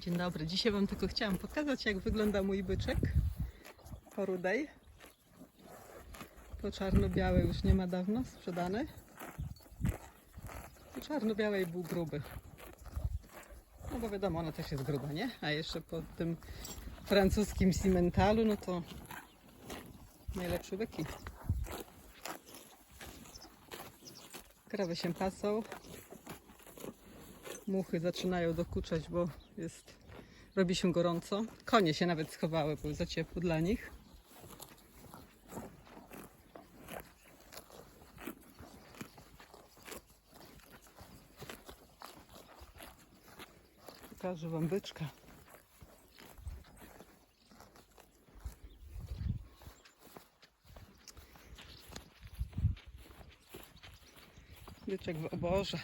Dzień dobry. Dzisiaj Wam tylko chciałam pokazać, jak wygląda mój byczek po rudej. Po czarno-białej już nie ma dawno sprzedany. Po czarno-białej był gruby. No bo wiadomo, ona też jest gruba, nie? A jeszcze po tym francuskim cimentalu, no to najlepsze byki. Krawy się pasą. Muchy zaczynają dokuczać, bo jest, robi się gorąco. Konie się nawet schowały, bo za ciepło dla nich. Pokażę wam byczka. Byczek w oborze.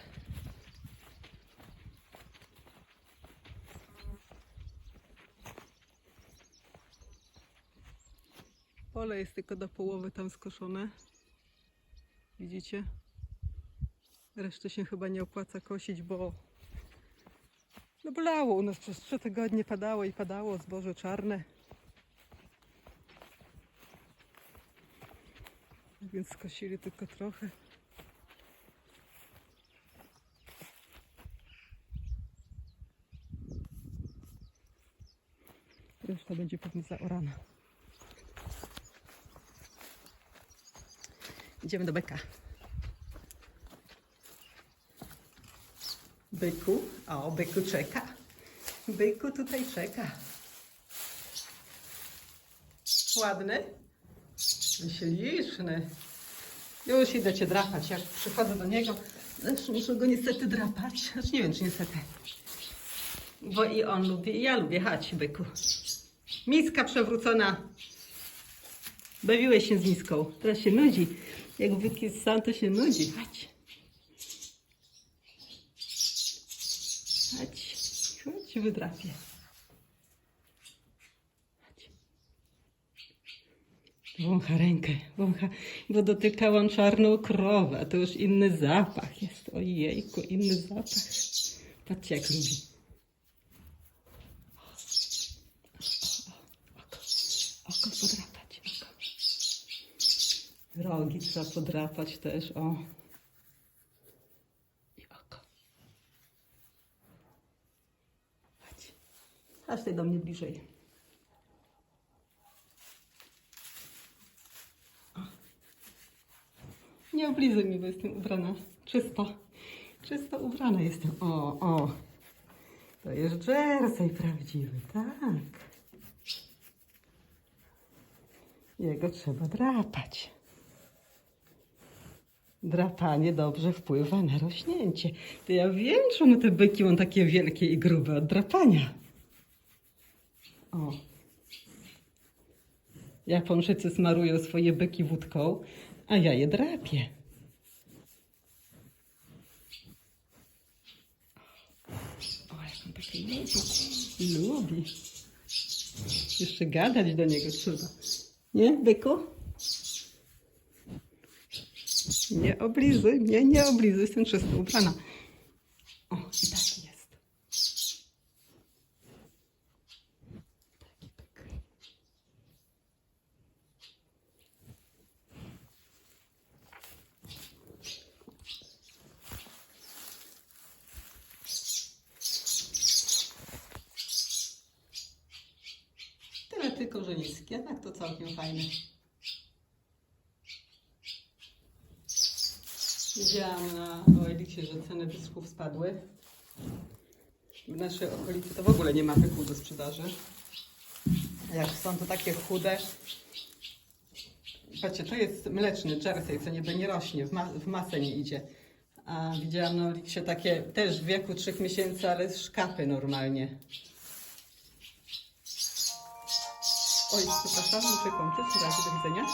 Pole jest tylko do połowy tam skoszone. Widzicie? Resztę się chyba nie opłaca kosić, bo no bolało u nas przez trzy tygodnie padało i padało zboże czarne. Więc skosili tylko trochę. Reszta będzie pewnie zaorana. Idziemy do beka. Byku, o, byku czeka. Byku tutaj czeka. Ładny? Śliczny. Już idę cię drapać. Jak przychodzę do niego, też muszę go niestety drapać. Nie wiem, czy niestety. Bo i on lubi, i ja lubię. Chodź, byku. Miska przewrócona. Bawiłeś się z miską. Teraz się nudzi. Jak byk jest sam, to się nudzi. Chodź. Chodź. Chodź, wydrapię. Chodź. Wącha rękę, wącha, bo dotykałam czarną krowę, to już inny zapach jest. Ojejku, inny zapach. Patrzcie, jak lubi. Oko, oko podrapać, oko. Rogi trzeba podrapać też, o. I oko. Chodź. Chodź tutaj do mnie bliżej. O. Nie oblizuj mi, bo jestem ubrana. Czysto. Czysto ubrana jestem. O, o. To jest jersey prawdziwy, tak. Jego trzeba drapać. Drapanie dobrze wpływa na rośnięcie. To ja wiem, czemu te byki są takie wielkie i grube od drapania. O. Japończycy smarują swoje byki wódką, a ja je drapię. O, jak on takie lubi. Lubi. Jeszcze gadać do niego trzeba. Nie, byku? Nie oblizuj mnie, nie oblizuj, jestem czysto ubrana. O, i taki jest. Tyle tylko, że niski, a tak to całkiem fajne. Widziałam na OLX-ie, że ceny biskupów spadły. W naszej okolicy to w ogóle nie ma byków do sprzedaży. Jak są to takie chude. Patrzcie, to jest mleczny jersey, co niby nie rośnie, w, ma w masę nie idzie. A widziałam na OLX-ie takie też w wieku 3 miesięcy, ale z szkapy normalnie. Oj, przepraszam, muszę kończyć. Do widzenia.